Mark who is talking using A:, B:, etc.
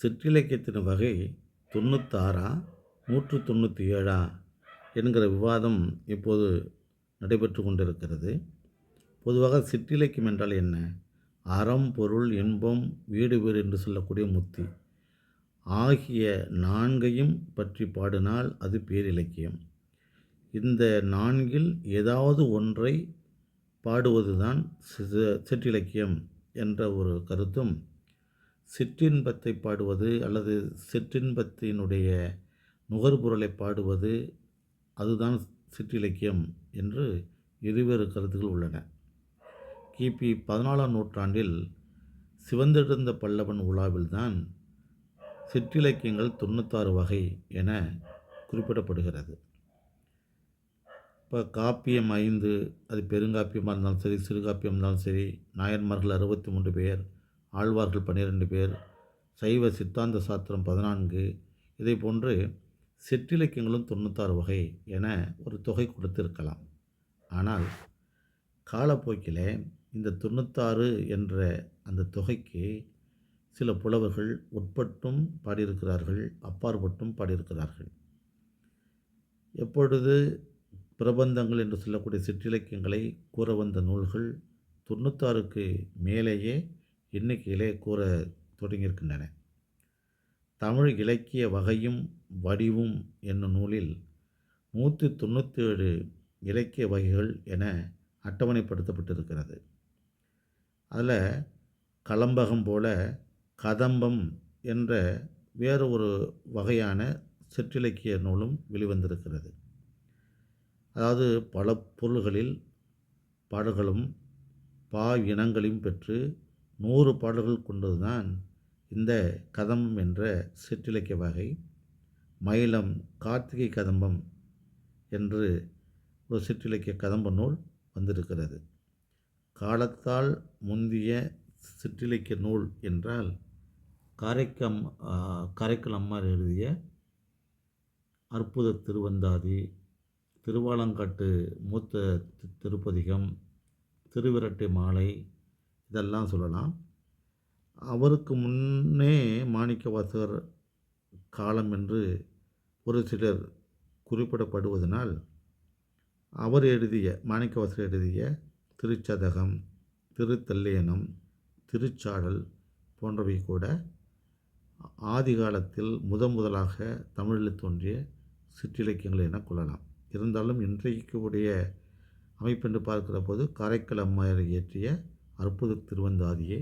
A: சிற்றிலக்கியத்தின் வகை தொண்ணூத்தாறா நூற்று தொண்ணூற்றி ஏழா என்கிற விவாதம் இப்போது நடைபெற்று கொண்டிருக்கிறது. பொதுவாக சிற்றிலக்கியம் என்றால் என்ன? அறம் பொருள் இன்பம் வீடு வீடு என்று சொல்லக்கூடிய முத்தி. ஆகிய நான்கையும் பற்றி பாடினால் அது பேரிலக்கியம். இந்த நான்கில் ஏதாவது ஒன்றை பாடுவதுதான் சிற்றிலக்கியம் என்ற ஒரு கருத்தும் சிற்றின்பத்தை பாடுவது அல்லது சிற்றின்பத்தினுடைய நுகர்பொருளை பாடுவது அதுதான் சிற்றிலக்கியம் என்று இருவேறு கருத்துகள் உள்ளன. கிபி பதினாலாம் நூற்றாண்டில் சிவந்திருந்த பல்லவன் உலாவில்தான் சிற்றிலக்கியங்கள் தொண்ணூத்தாறு வகை என குறிப்பிடப்படுகிறது. இப்போ காப்பியம் ஐந்து அது பெருங்காப்பியமாக இருந்தாலும் சரி சிறுகாப்பியம் இருந்தாலும் சரி நாயன்மார்கள் அறுபத்தி மூன்று பேர் ஆழ்வார்கள் பன்னிரெண்டு பேர் சைவ சித்தாந்த சாத்திரம் பதினான்கு இதை போன்று சிற்றிலக்கியங்களும் தொண்ணூத்தாறு வகை என ஒரு தொகை கொடுத்திருக்கலாம். ஆனால் காலப்போக்கில் இந்த தொண்ணூத்தாறு என்ற அந்த தொகைக்கு சில புலவர்கள் உட்பட்டும் பாடியிருக்கிறார்கள் அப்பாற்பட்டும் பாடியிருக்கிறார்கள். எப்பொழுது பிரபந்தங்கள் என்று சொல்லக்கூடிய சிற்றிலக்கியங்களை கூற வந்த நூல்கள் தொண்ணூத்தாறுக்கு மேலேயே எண்ணிக்கையிலே கூற தொடங்கியிருக்கின்றன. தமிழ் இலக்கிய வகையும் வடிவும் என்னும் நூலில் நூற்றி தொண்ணூற்றி ஏழு இலக்கிய வகைகள் என அட்டவணைப்படுத்தப்பட்டிருக்கிறது. அதில் கலம்பகம் போல கதம்பம் என்ற வேறு ஒரு வகையான சிற்றிலக்கிய நூலும் வெளிவந்திருக்கிறது. அதாவது பல பொருள்களில் பாடல்களும் பா இனங்களையும் பெற்று நூறு பாடல்கள் கொண்டதுதான் இந்த கதம்பம் என்ற சிற்றிலக்கிய வகை. மயிலம் கார்த்திகை கதம்பம் என்று ஒரு சிற்றிலக்கிய கதம்ப நூல் வந்திருக்கிறது. காலத்தால் முந்திய சிற்றிலக்கிய நூல் என்றால் காரைக்கம் காரைக்கல் அம்மார் எழுதிய அற்புத திருவந்தாதி திருவாலங்காட்டு மூத்த தி- திருப்பதிகம் திருவிரட்டை மாலை இதெல்லாம் சொல்லலாம். அவருக்கு முன்னே மாணிக்கவாசகர் காலம் என்று ஒரு சிலர் குறிப்பிடப்படுவதனால் அவர் எழுதிய மாணிக்கவாசகர் எழுதிய திருச்சதகம் திருத்தல்லேனம் திருச்சாடல் போன்றவை கூட ஆதி காலத்தில் முதன் முதலாக தமிழில் தோன்றிய சிற்றிலக்கியங்கள் என கொள்ளலாம். இருந்தாலும் இன்றைக்கு உடைய அமைப்பென்று பார்க்கிற போது காரைக்கால் அம்மையார் இயற்றிய அற்புத திருவந்தாதியே